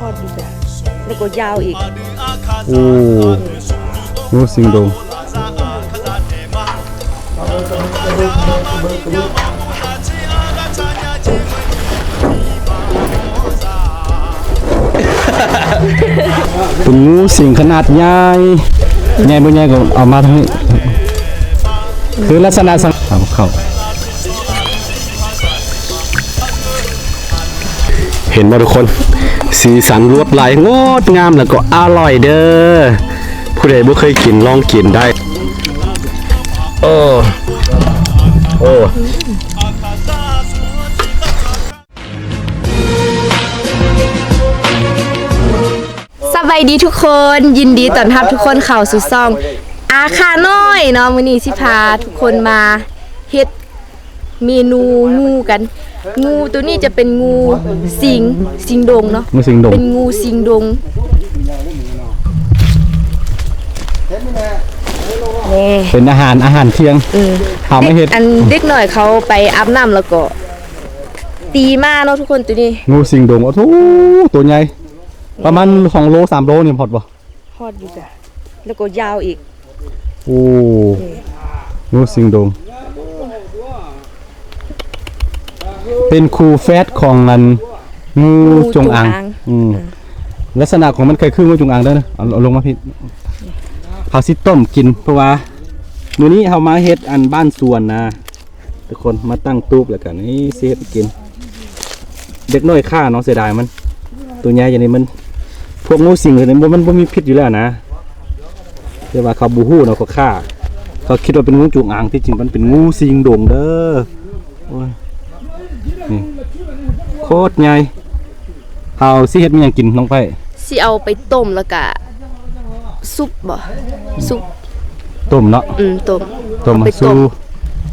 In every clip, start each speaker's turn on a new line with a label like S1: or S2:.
S1: ทอดดีจ้ะแล้วก็ยาวอีก
S2: โอ้งูสิงโดงเป็นงูสิงขนาดใหญ่ใหญ่บ่ใหญ่ก็เอามาทางนี้ คือลักษณะสังเอาเข้าเห็นไหมทุกคน สีสันลวดลายงดงามแล้วก็อร่อยเด้อผู้ใดบ่เคยกินลองกินได้ โอ้โอ้
S1: สบายดีทุกคนยินดีต้อนรับทุกคนเข้าสู่ซ่อง อาคาน้อยเนาะมื้อนี้สิพาทุกคนมาเฮ็ด เมนูงูกัน งูตัวนี้จะเป็นงูสิงสิงดงเนาะ
S2: งูสิงดง
S1: เป็นงูสิงดงนี่
S2: เป็นอาหารอาหารเที่ยง
S1: เออ
S2: เอาไม่เฮ็ด
S1: อันเด็กหน่อยเขาไปอาบน้ำแล้วก็ ตีมาเนาะทุกคนตัวนี้
S2: งูสิงดงโอ้โหตัวใหญ่ประมาณ2โล3โลนี่พอดบ่
S1: ทอดอยู่จ้ะแล้วก็ยาวอีก
S2: โอ้งูสิงดง เป็นคูแฟตของอันงูจงอางอืมลักษณะของมันคล้ายคืองูจงอางเด้อนะเอาเอาลงมาพี่เขาสิต้มกินเพราะว่ามื้อนี้เฮามาเฮ็ดอันบ้านสวนนะทุกคนมาตั้งตูบแล้วกันนี่สิเฮ็ดกิน เด็กน้อยฆ่าเนาะเสียดายมัน ตัวใหญ่อย่างนี้มัน พวกงูสิงเลยมันบ่มันบ่มีพิษอยู่แล้วนะแต่ว่าเขาบูฮู้เนาะเขาฆ่าเขาคิดว่าเป็นงูจงอางที่จริงมันเป็นงูสิงโด่งเด้อโอ้ย นี่โคตรใหญ่เอาสิเฮ็ดมีหยังกินน้องไผ
S1: สิเอาไปต้มแล้วก็ซุปบ่ซุป
S2: ต้มเนาะ
S1: อืมต้ม
S2: ต้ม
S1: เอา
S2: มา
S1: ไปต้
S2: สู้
S1: ม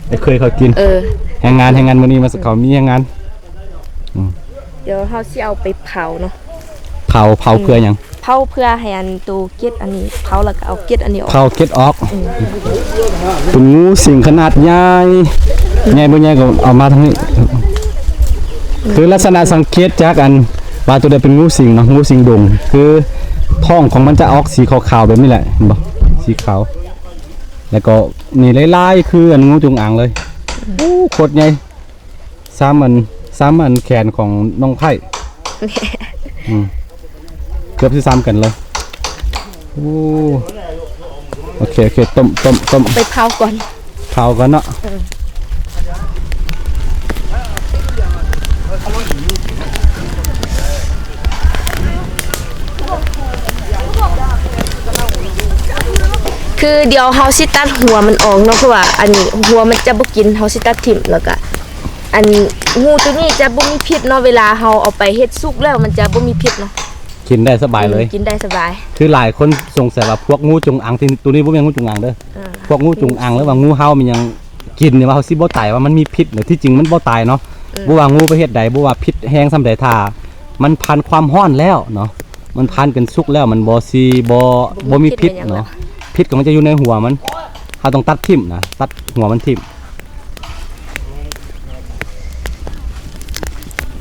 S2: ไอ้เคยเขากิน
S1: เออ
S2: แรงงานแรงงานมื้อนี้มาสักเขามีแรงงาน
S1: เดี๋ยวเฮาสิเอาไปเผาเนาะ
S2: เผาเผาเพื่อหยัง
S1: เผาเพื่อให้อันตัวเกล็ดอันนี้เผาแล้วก็เอาเกล็ดอันนี้ออก
S2: เผาเก็ดออกเป็นงูสิงขนาดใหญ่ใหญ่บ่ใหญ่ก็เอามาทางนี้ คือลักษณะสังเกตจากอันว่าตัวใดเป็นงูสิงเนาะงูสิงดง คือท้องของมันจะออกสีขาวๆแบบนี้แหละเห็นบ่สีขาว แล้วก็นี่ลายๆคืออันงูจงอางเลยโอ้โคตรใหญ่ซ้ำอันซ้ำอันแขนของน้องไผ่อืมเกือบสิซ้ำกันเลยโอ้โอเคโอเคต้มต้มต้ม
S1: ไปเผาก่อน
S2: เผากันเนาะ
S1: คือเดี๋ยวเฮาสิตัดหัวมันออกเนาะเพราะว่า อันนี้หัวมันจะบ่กินเฮาสิตัดทิ่มแล้วก็อันงูตัวนี้จะบ่มีพิษเนาะเวลาเฮาเอาไปเฮ็ดซุปแล้วมันจะบ่มีพิษเนาะ
S2: กินได้สบายเลย
S1: กินได้สบาย
S2: คือหลายคนสงสัยว่าพวกงูจงอางที่ตัวนี้บ่แม่นงูจงอางเด้อ
S1: อ่า
S2: พวกงูจงอางหรือว่างูเห่ามันยังกินเนี่ยว่าเขาสิบ่ตายว่ามันมีพิษหรือที่จริงมันบ่ตายเนาะบ่ว่างูประเภทใดบ่ว่าพิษแห้งส่ำใดทามันพันความร้อนแล้วเนาะมันพันกันสุกแล้วมันบ่สิบ่บ่มีพิษเนาะ พิษก็มันจะอยู่ในหัวมันเราต้องตัดทิ่มนะตัดหัวมันทิ่ม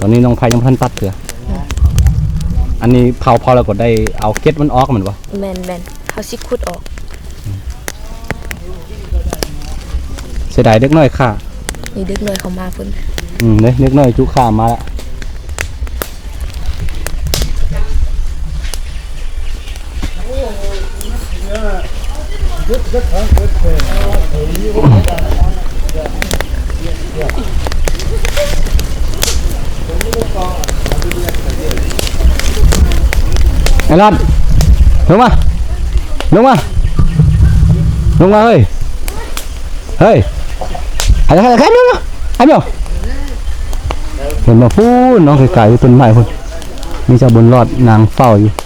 S2: ตอนนี้น้องไผยังบ่ทันตัดเถืออันนี้เผาพอแล้วก็ได้เอาเกล็ดมันออกมันบ่
S1: แม่นๆเฮาสิขุดออก
S2: เสียดายเด็กน้อยค่ะ
S1: นี่เด็กน้อยเขามาเพิ่น
S2: อืมเด็กเด็กน้อยจุข้ามมาละไอ้รัดลง มาลงมาลงมาเฮ้ยเฮ้ยใครใครใครเนาะใคร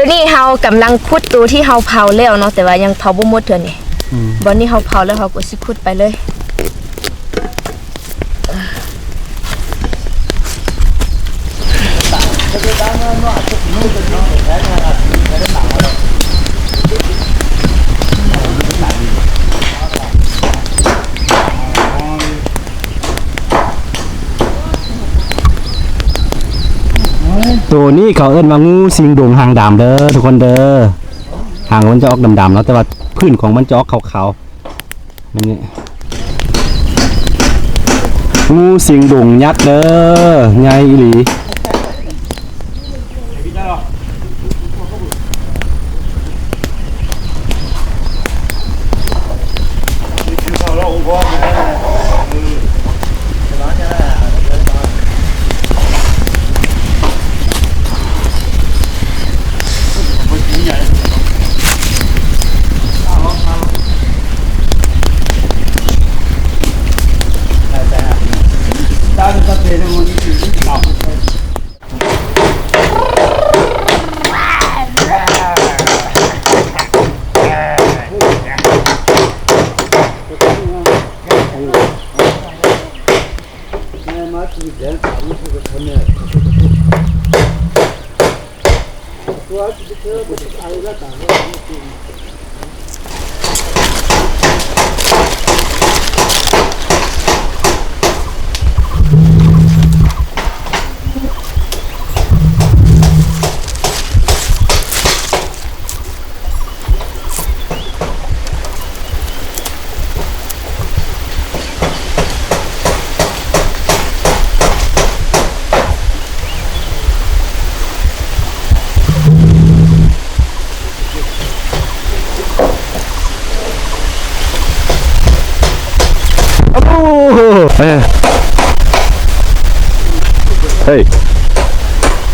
S2: ดี๋ย
S1: วนี้เฮากำลังขุดตัวที่เฮาเผาแล้วเนาะแต่ว่ายังเผาบ่หมดเทื่อนี่
S2: อืม
S1: บอนนี้เฮาเผาแล้วเฮาก็สิขุดไปเลย
S2: ตัวนี้เขาเอิ้นว่างูสิงดงหางดำเด้อทุกคนเด้อหางมันจะออกดำๆแล้วแต่ว่าพื้นของมันจะออกขาวๆนี่นี่งูสิงดงยักษ์เด้อใหญ่อีหลี 깍두기 내일 밤을 쓰고 전에 그 아저씨 저 아이가 나가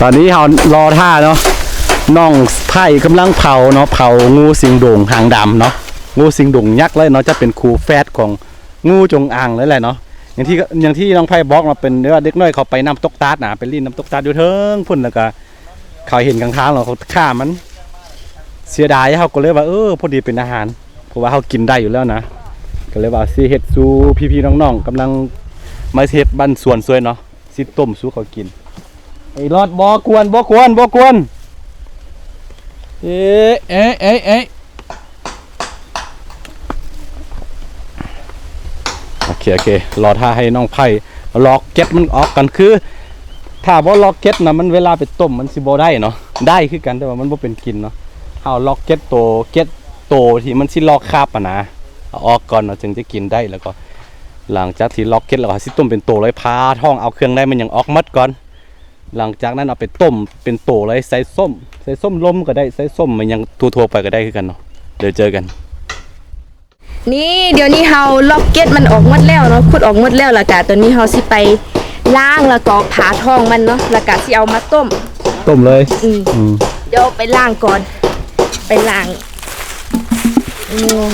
S2: อนนี้เรารอท่าเนาะน้องไผ่กำลังเผาเนาะเผางูสิงดงหางดำเนาะงูสิงดงยักษ์เลยเนาะจะเป็นครูแฟดของงูจงอางเลยแหละเนาะอย่างที่อย่างที่น้องไผ่บอกมาเป็นเรียกว่าเด็กน้อยเขาไปน้ำตกตาดนะไปลิ้นน้ำตกตาดอยู่เทิงพุ่นแล้วก็เขาเห็นกลางทางเราเขาฆ่ามัน เสียดายเขาก็เลยว่าเออพอดีเป็นอาหารเพราะว่าเขากินได้อยู่แล้วนะก็เลยว่าสิเฮ็ดสู่พี่ๆน้องๆกำลังมาเฮ็ดบ้านสวนสวยเนาะสิต้มสู่เขากิน ไอ้รอดบ่กวนบ่กวนบ่กวนเอ๊ะเอ๊ะเอ๊ะเอ๊ะโอเคโอเครอท่าให้น้องไผ่ล็อกเก็ตมันออกกันคือ ถ้าบ่ล็อกเก็ตนะมันเวลาไปต้มมันสิบ่ได้เนาะได้คือกันแต่ว่ามันบ่เป็นกินเนาะเอาล็อกเก็ตโตเก็ตโตที่มันสิลอกคาบอะนะออกก่อนเราจึงจะกินได้แล้วก็ หลังจากที่ล็อกเก็ตแล้วก็สิต้มเป็นโตเลยพาท้องเอาเครื่องได้มันยังออกมัดก่อน หลังจากนั้นเอาไปต้มเป็นโตเลยใส่ส้ม ใส่ส้มล้มก็ได้ใส่ส้มมันยังทั่วๆไปก็ได้คือกันเนาะเดี๋ยวเจอกัน
S1: นี่เดี๋ยวนี้เฮาล็อกเก็ตมันออกหมดแล้วเนาะขุดออกหมดแล้วแล้วก็ตอนนี้เฮาสิไปล้างแล้วก็ผ่าท้องมันเนาะแล้วก็สิเอามาต้ม
S2: ต้มเลย
S1: อืม
S2: อืม
S1: เดี๋ยวไปล้างก่อน ไปล้างงง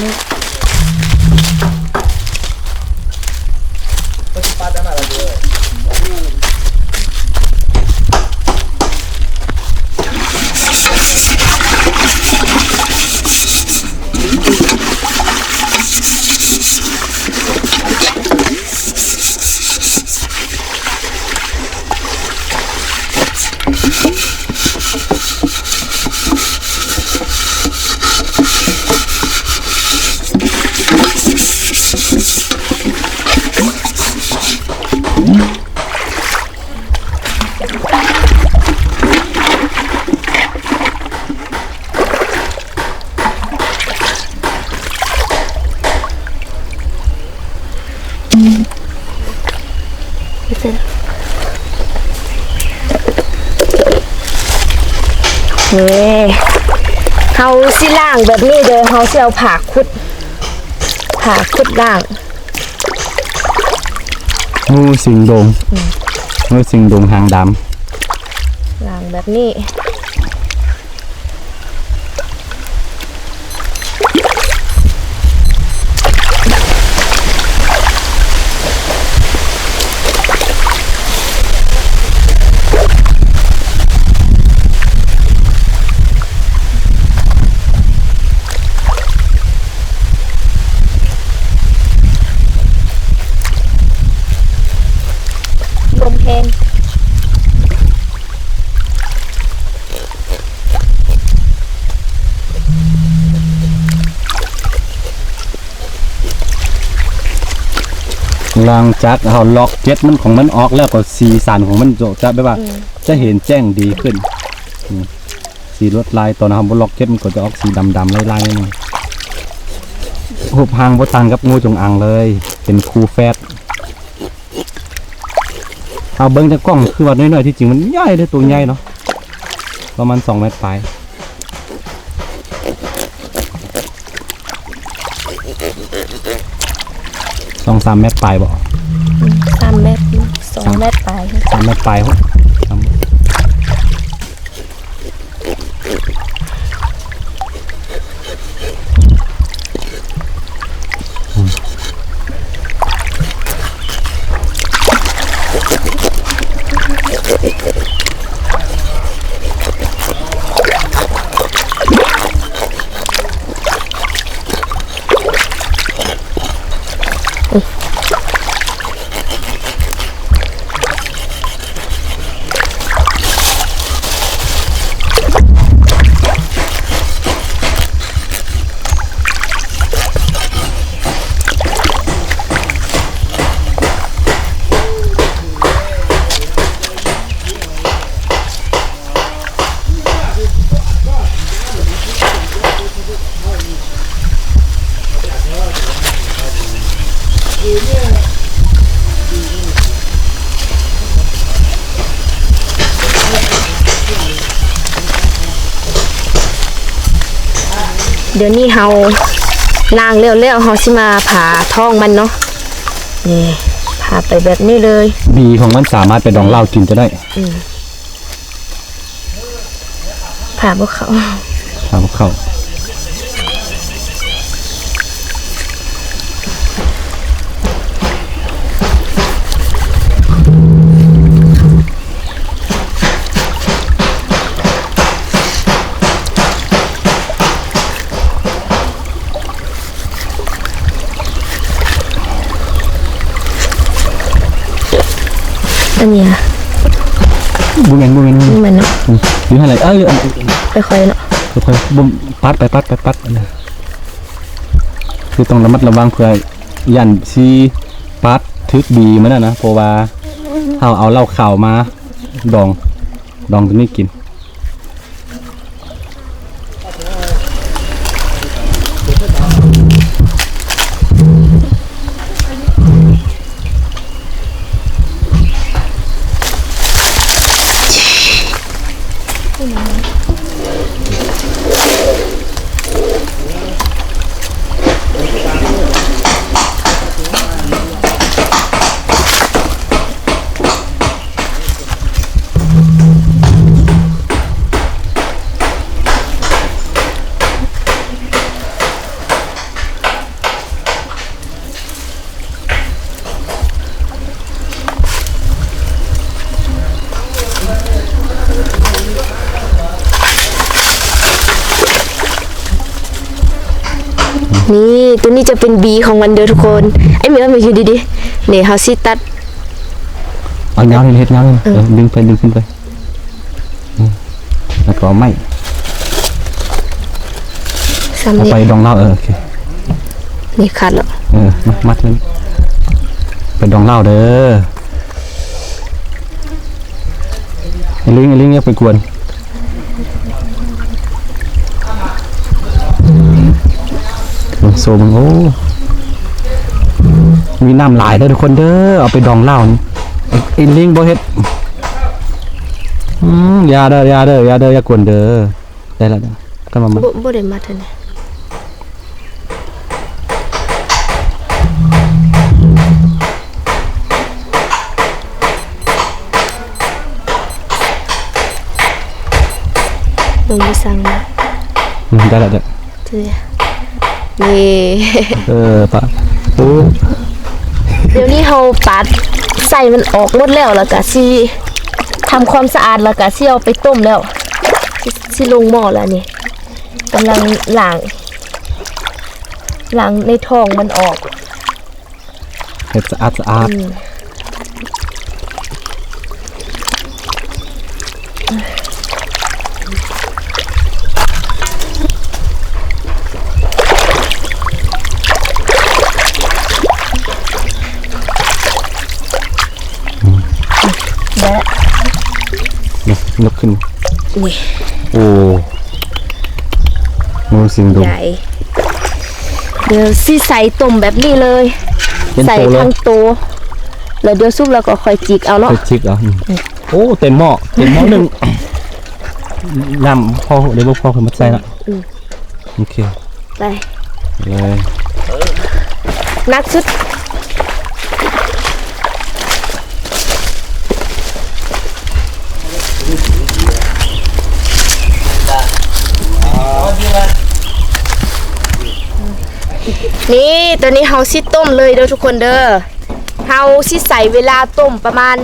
S1: เฮ้ เฮาสิล้างแบบนี้เด้อเฮาสิเอาผ่าคุดผ่าคุดล้าง
S2: งูสิงโดงงูสิงโดงหางด
S1: ล้างแบบนี้ ง
S2: หลังจากเราล็อกเจ็ตมันของมันออกแล้วก็สีสันของมันจะจะแบบว่า จะเห็นแจ้งดีขึ้นอืมสีลวดลายตอนเราบล็อกเจ็ตมันก็จะออกสีดำๆลายๆนิดนึงหุบหางบ่ต่างกับงูจงอางเลย เป็นคูแฟตเอาเบิ้งจากกล้องคือว่าน้อยๆที่จริงมันใหญ่เลยตัวใหญ่เนาะประมาณ2เมตรปลายส องสามเมตรปลายบ่
S1: สามเมตรสองเมตรไป
S2: สามเมตรปลาย เดี๋
S1: ยวนี้เฮาล้างแล้วแล้วเฮาสิมาผ่าท้องมันเนาะนี่ผ่าไปแบบนี้เลย
S2: บีของมันสามารถไปดองเหล้ากินจะได้
S1: ผ่าพวกเขา
S2: ถามเข้า
S1: อืม
S2: หรืออะไรเอ้ย
S1: ค่อยๆเนาะ
S2: ค่อยๆบุมปัดไปปัดไปปัดอันนี้คือต้องระมัดระวังเพื่อยันซีปัดทึกบีมันนะนะเพราะว่าเอาเอาเหล้าข่าวมาดอง ดองตัวนี้กิน
S1: นี่ตัวนี้จะเป็นบีของมันเด้อทุกคนไอ้เหมียวมาอยู่ดีๆนี่เฮาสิตัด
S2: เอาเงาเลยเฮ็ดเงาเลยเออดึงไปดึงขึ้นไปอืมแล้วก็เอาไม้
S1: ซ้ำ
S2: เอา
S1: นี่
S2: ไปดองเหล้าเออโอเค
S1: นี่ขาดแล้ว
S2: เออมามัดเลยไปดองเหล้าเด้อไอ้ลิงไอ้ลิงอย่าไปกวน โซมึงโอ้มีน้ำหลายเด้อทุกคนเด้อเอาไปดองเหล้านี่ไอ้ไอ้ลิงบ่เฮ็ดอืมอยาเด้ออยาเด้ออยาเด้ออย่ากวนเด้อได้แล้วเด้อก็มามา
S1: บ่บ่ได้มาเท่านี้ลงไปสั่งมา
S2: อืมได้แล้วเด้อ
S1: เจ้ นี่
S2: เออปะโอ้
S1: เดี๋ยวนี้เฮาปัดใส่มันออกหมดแล้วแล้วก็สิทำความสะอาดแล้วก็สิเอาไปต้มแล้วสิสิลงหม้อแล้วนี่กำลังล้างล้างในท้องมันออก
S2: เฮ็ดสะอาดสะอาด
S1: อืม และ
S2: ยกยกขึ้น
S1: นี่
S2: โอ้งูสิงดง
S1: ใหญ่ เดี๋ยวสิใส่ต้มแบบนี้เลย
S2: เป็น
S1: ใส่
S2: โตเลย
S1: ทั้งตัวแล้วเดี๋ยวซุปแล้วก็ค่อยจิกเอาเนาะ
S2: ไปชิกเหรออืมโอ้เต็มหม้อเต็มหม้อหนึ่งน้ำพ่อเดี๋ยวบอกพ่อคนมาใส่ละโอเค
S1: ไป
S2: เลย
S1: นักสุด นี่ตัวนี้เฮาสิต้มเลยเด้อทุกคนเด้อเฮาสิใส่เวลาต้มประมาณ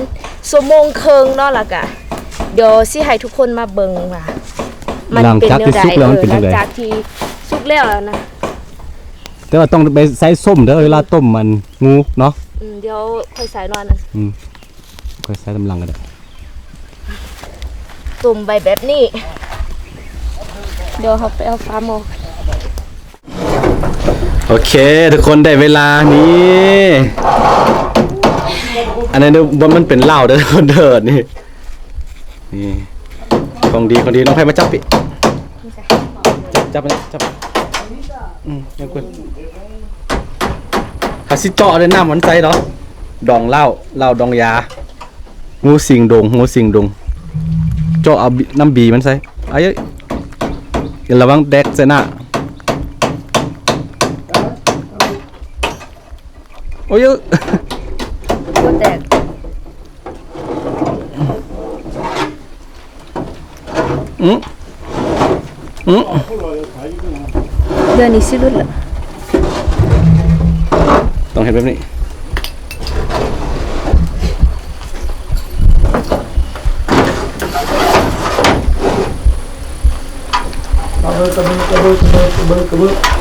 S1: ชั่วโมงครึ่งเนาะล่ะกะเดี๋ยวสิให้ทุกคนมาเบิ่งว่ามัน
S2: หลัง
S1: เป็น
S2: จาก
S1: แนว
S2: ที่
S1: ใด
S2: ซุกแล้วมันเป็น
S1: หลั
S2: ยังไง
S1: จากที่สุกแล้วแล้วนะ
S2: แต่ว่าต้องไปใส่ส้มเด้อเวลาต้มมันงูเนาะ
S1: อืมเดี๋ยวค่อยใส่นอนนะ
S2: ค่อยใส่ตำลังกันเด้อ
S1: ตุ่มใบแบบนี้ เดี๋ยวเขาไปเอาฟ้าหมอก
S2: โอเค ทุกคนได้เวลานี้อันนี้นว่ามันเป็นเหล้าเด้อคนเดินนี่นี่ของดีของดีน้องไพมาจับปิจับไปนจับอืมยังคุณหาซิเจาะเลยน้ำมันใจเนาะดองเหล้าเหล้าดองยางูสิงดงงูสิงดงเจาะเอาบิน้ำบีมันใส่ไอ้เอ้ยระวังแดกใส่หน้า โอ้ยเอ้ย
S1: ตัวแตก
S2: อืมอืม
S1: เดือนนี้สิรุดละ
S2: ต้องเห็นแบบนี้เรี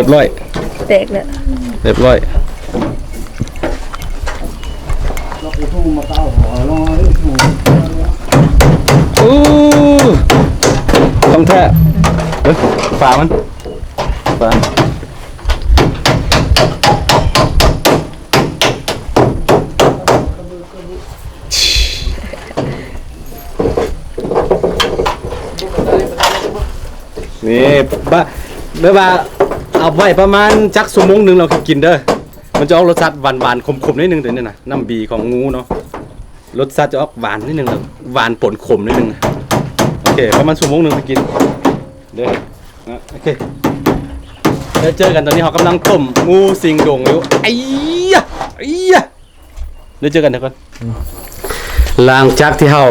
S2: ยบร้อย
S1: แตกแล้ว
S2: เรียบร้อย อู้ต้องแท้เฮ้ยฝามันฝานี่ บะเดี๋ยวว่าเอาไว้ประมาณจักชั่วโมงหนึงเราคือกินเด้อ มันจะออกรสชาติหวานๆขมๆนิดนึงเดี๋ยวนี้นะน้ำบีของงูเนาะ รสชาติจะออกหวานนิดนึงแล้วหวานปนขมนิดนึงนะโอเคประมาณชั่วโมงหนึงไปกิน เด้อนะโอเคเดี๋ยวเจอกันตอนนี้เขากำลังต้มงูสิงโดงอยู่ไอ้ยะไอ้ยะเดี๋ยวเจอกันเดี๋ยวก่อนหลังจากที่เขา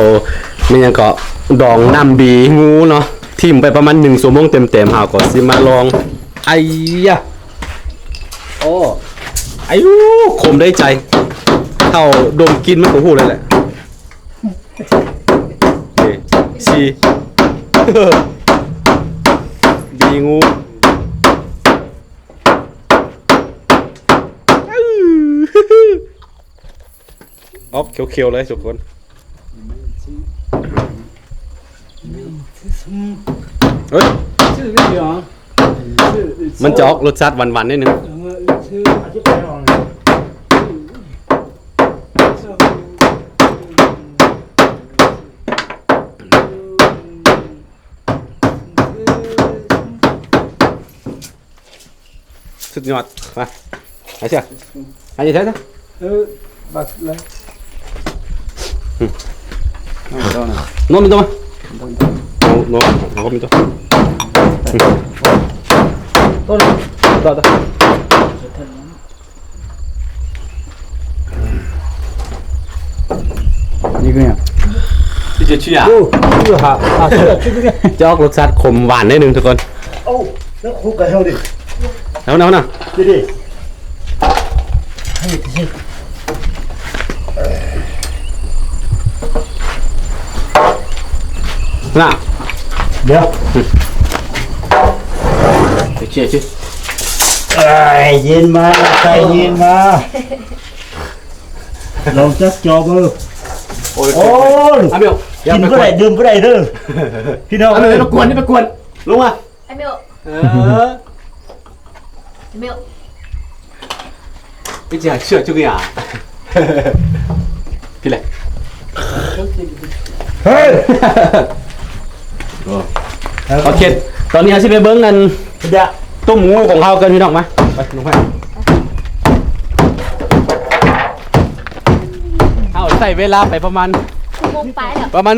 S2: มันยังเกาะดองน้ำบีงูเนาะ ทิมไปประมาณหนึ่งชั่วโมงเต็มๆเขาก็สิมาลองไอ้ยะโอ้ไอ้ยูขมได้ใจเท่าดมกินมันก็หูเลยแหละโอเคชีบีงูออฟเขียวๆเลยทุกคน เฮ้ยมันจะออกรสชาติหวานๆนิดนึงสุดยอดมาไอ้เชี่ยไอ้เชี่ย
S3: Bak lan.
S2: โน้มมันตัวมาโน้มโน้มมันตัว ตัวตัวตัว
S3: Yıkıyor.
S2: ที่จะชื่อ
S3: Oh, yıkıyor ha. Ha, çıkıyor, çıkıyor.
S2: จอกรสชาติขมหวานนิดนึงทุกคน
S3: Oh, ne koka hadi.
S2: แล้วนะนะ
S3: Dedi. Hadi kızım.
S2: น่ะ เชี่ยเชี่ย
S3: ไอ้เย็นมาใจเย็นมาลองจักจอมือ
S4: โอ้ย
S3: โอ้ย
S4: อาเมียว
S3: กินก็ได้ดื่มก็ได้เด้อพี่น้อง
S4: อาเมียวรบกวนนี่ไปกวนลงมา
S1: ไอเมล
S4: เออ
S1: เมล
S4: พี่จะเชื่อจุกอย่างพี่เลย
S3: เฮ้ย
S4: โอเคตอนนี้อาชิไปเบิ้งกัน
S3: เดี๋ยว
S4: ต้มหมูของเขากันพี่น้องมาไปน้องไปเอาใส่เวลาไปประมาณ
S1: ชั่วโมงไปแล้ว
S4: ประมาณ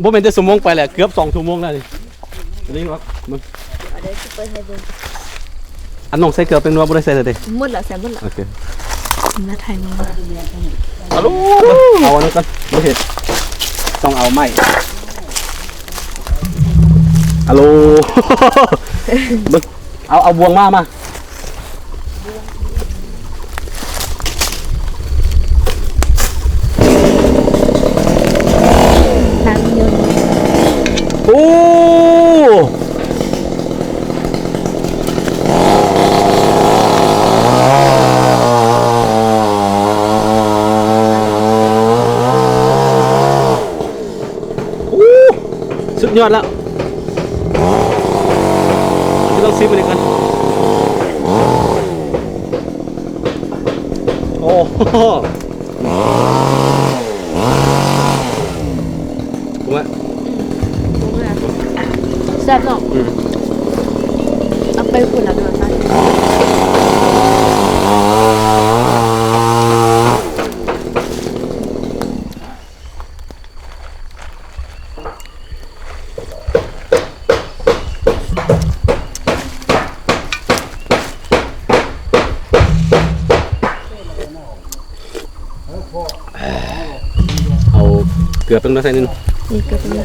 S4: โมเมนต์จะสมงไปแหละเกือบสองชั่วโมงแล้วนี่อันนี้ว่ามัน
S1: เดี๋ยวจะเปิดให้ดู
S4: อันน้องใส่เกลือเป็นนัวบ่ได้ใส่เลยเด้
S1: หมดแล้วแซมหมดแล้ว
S4: โอเค
S1: มาถ่ายมา
S4: เอาลูกเอาอันนั้นก่อนบ่เห็ดต้องเอาไม้ ฮัลโหลเบิ่งเอาเอาบวงมามา
S1: น้ำเยอะ
S4: โอ้โอ้สุดยอดแล้ว ไม่ต้องซิมมันอีกกันโอ้โหผมว่า
S1: แซ่บเนาะเอาไปคุณแล้วกันนะ
S4: siapin rasain ini. Ikat ini.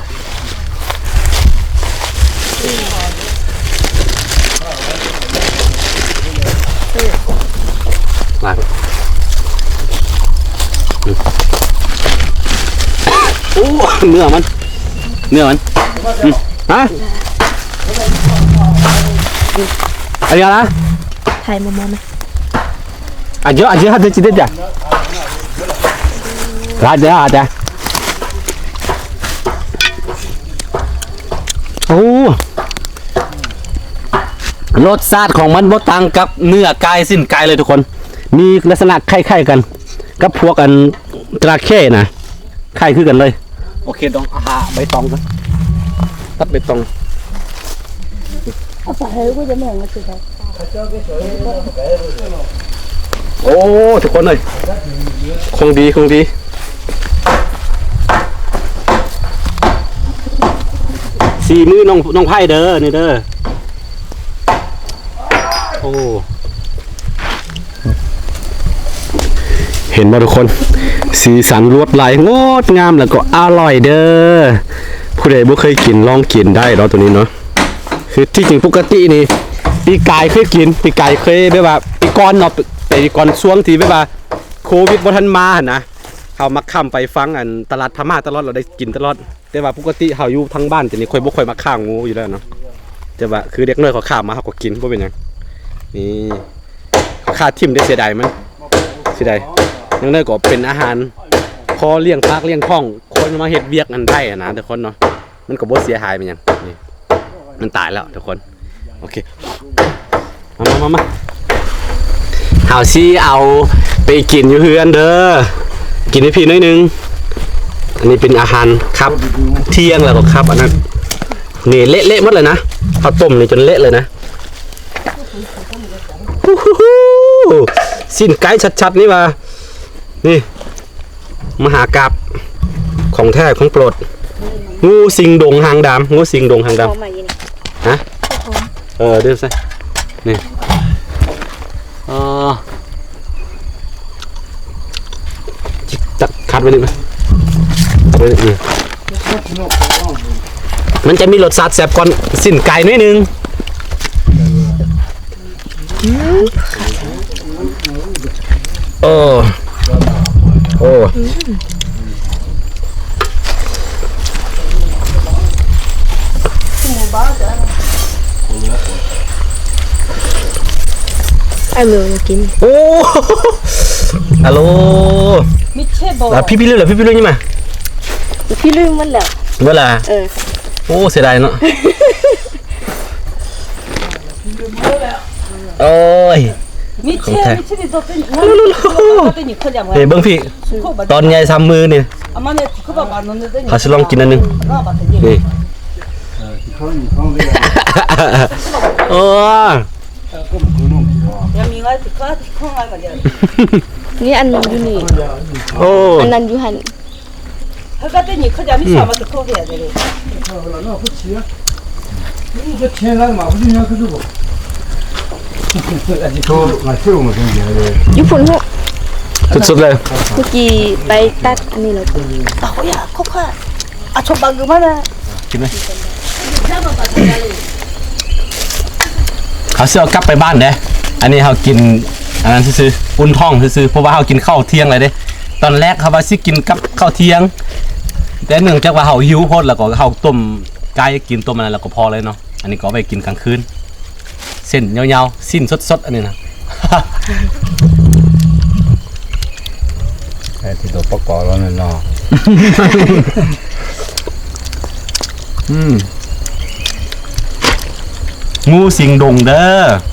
S4: Lar. Uh,
S1: oh, ini aman. Ini aman. Hmm. Hah? Ayo lah. Hai, mama.
S4: Ajo, ajo, ada cerita. Ada, ada. อ้รสชาติของมันบ่ต่างกับเนื้อกายสิ้นกายเลยทุกคน มีลักษณะคล้ายๆกัน กับพวกอันตราเข้นะคล้ายคือกันเลย โอเคดองอาหาใบตองกันตัดใบตองโอ้ทุกคนเลยคงดีคงดี สี่มือน้องน้องไพ่เด้อนี่เด้อโอ้เห็นบ่ทุกคน สีสันลวดลายงดงามแล้วก็อร่อยเด้อผู้ใดบ่เคยกินลองกินได้เนาะตัวนี้เนาะคือที่จริงปกตินี่ปีกายเคยกินปีกายเคยแบบว่าปีก่อนเนาะแต่ปีก่อนช่วงที่แบบว่าโควิดบ่ทันมานะ เขามักข้ามไปฟังอันตลาดพม่าตลอดเราได้กินตลอด แต่ว่าปกติเฮาอยู่ทั้งบ้านแต่นี่ค่อยบ่ค่อยมาข้างงูอยู่แล้วเนาะแต่ว่าคือเด็กน้อยเขาข้ามมาเขาก็กินบ่เป็นหยังนี่เขาขาดทิ่มได้เสียดายมันเสียดายยังน้อยก็เป็นอาหารพอเลี้ยงปากเลี้ยงท้อง คนมาเฮ็ดเวียกอันได้อะนะทุกคนเนาะมันก็บ่เสียหายเป็นหยังนี่มันตายแล้วทุกคนโอเคมามามามาเอาซี่เอาไปกินอยู่เฮือนเด้อ กินให้พี่น้อยนึง อันนี้เป็นอาหารครับ เที่ยงแล้วก็ครับอันนั้นนี่เละๆหมดเลยนะข้าวต้มนี่จนเละเลยนะฮู้ฮู้ฮู้สิ้นไก่ชัดๆนี่ว่านี่ มหากราบของแท้ของโปรด งูสิงดงหางดำงูสิงดงหางดำ
S1: พอมายิน
S4: ฮะเออเดี๋ยวใส่นี่เออจิกตัดคัด ไว้นิดไหมตัดไว้นิดนี่มันจะมีรสชาติแซ่บก่อนสิ้นไก่นิดนึงโอ้โอ้
S1: ไอ้มือมากิน
S4: โอ้ฮัลโหล
S5: มิเช่บอ
S4: อะพี่พี่ลืมเหรอพี่พี่ลืมยังไง
S1: พี่ลืมมันแล้ว
S4: เวลา
S1: เออ
S4: โอ้เสียดายเนาะโอ้ย
S5: มิเช่
S4: ของแท้
S5: มิเช่นี่ตัวเป็นตัวนี่เขาจะมา
S4: เฮ้ยเบิ้งพี่ ตอนยายทำมือเนี่ย
S5: อามาเนี่ยเขาบอกว่านั่นนี่
S4: เขาจะลองกินอันหนึง
S5: ก็บอกถึง
S4: นี่โอ้
S5: ยังมีไงที่เขาที่เขาไงกันเนี่ย
S1: นี่อันนั้นอยู่นี่
S4: โอ้
S1: อันนั้นอยู่หัน
S5: เขาก็เป็นนี่เขาจะมีสามารถเขาเรียนเลย
S1: อยู่พุ่นหุ
S4: สุดๆเลย
S1: เมื่อกี้ไปตัดอันนี้แล้ว
S5: ต่ออย่าเขาค่ะอาชมบางกันมานะ
S4: กินไหมเขาเสื้อเอากลับไปบ้านเด้อันนี้เขากิน อันนั้นซื้อๆอุ่นท้องซื้อๆเพราะว่าเขากินข้าวเที่ยงเลยเด้ ตอนแรกเขาว่าสิกินกับข้าวเที่ยง แต่เนื่องจากว่าเขาหิวโพดแล้วก็เขาต้มไก่กินต้มอะไรแล้วก็พอเลยเนาะอันนี้ก็เอาไปกินกลางคืน เส้นยาวๆสิ้นสดๆอันนี้นะ
S6: ไอ้ที่ตัวประกอบแล้วนั่นเนาะ
S4: อืมงูสิงดงเด้ออื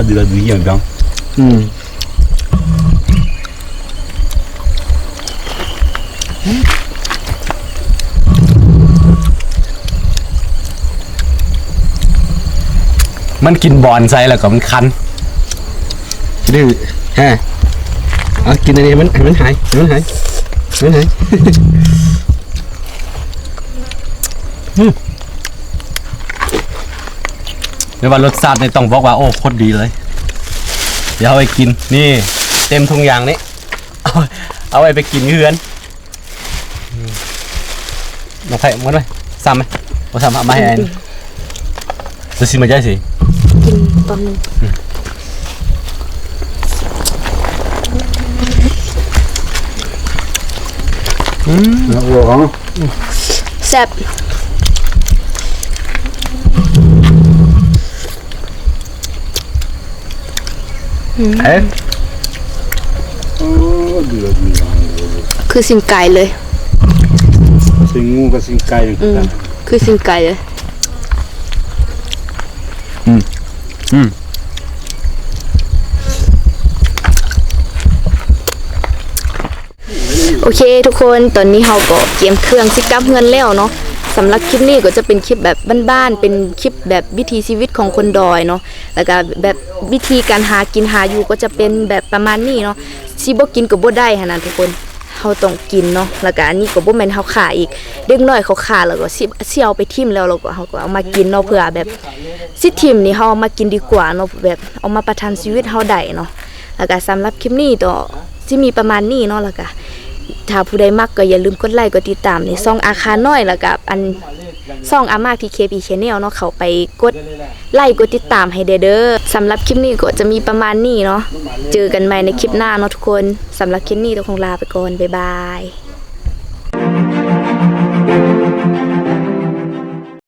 S6: 啊，对了，对样样。
S4: อืมมันกินบอลไซแล้วก็มันคันดื้อฮะเอากินอันนี้มันให้มันหายให้มันหายให้มันหาย อืม เดี๋ยวว่ารสชาตินี่ต้องบอกว่าโอ้โคตรดีเลย เดี๋ยวเอาไปกินนี่ เต็มทุงยางนี่เอาเอาไปไปกินเฮือนอืมมาไผ่หมดเลยซ้ำไหมมาซ้ำเอามาให้แอนจะสิมาใจสิ
S1: กินตอนนึง
S6: 我讲，
S1: แซ่บ
S4: เอ๊เดื
S6: อดมีหลั
S1: คือสิงไก่เลย
S6: สิงงูกับสิงไก่
S1: อย่า
S6: งอืม
S1: คือสิงไก่เลย
S4: อืม
S1: โอเคทุกคนตอนนี้เราก็เตรียมเครื่องซิกับเงินแล้วเนาะำหรับคลิปนี้ก็จะเป็นคลิปแบบบ้านๆ เป็นคลิปแบบวิถีชีวิตของคนดอยเนาะ แล้วก็แบบวิธีการหากินหาอยู่ก็จะเป็นแบบประมาณนี้เนาะสิบ่กินก็บ่ได้หั่นน่ะทุกคนเฮาต้องกินเนาะ แล้วก็อันนี้ก็บ่แม่นเฮาขาอีก เด็กน้อยเขาขาแล้วก็สิสิเอาไปทิ่มแล้วเราก็เฮาก็เอามากินเนาะเพื่อแบบสิทิ่มนี่เฮาเอามากินดีกว่าเนาะแบบเอามาประทังชีวิตเฮาได้เนาะ แล้วก็สำหรับคลิปนี้ก็สิมีประมาณนี้เนาะแล้วก็ ถ้าผู้ใดมักก็อย่าลืมกดไลค์กดติดตามในซ่องอาคาน้อยแล้วกับอันซ่องอามาที่ KP Channel เนาะเขาไปกดไลค์กดติดตามให้เด้อเด้อสำหรับคลิปนี้ก็จะมีประมาณนี้เนาะเจอกันใหม่ในคลิปหน้าเนาะทุกคนสำหรับคลิปนี้ต้องคงลาไปก่อนบ๊ายบาย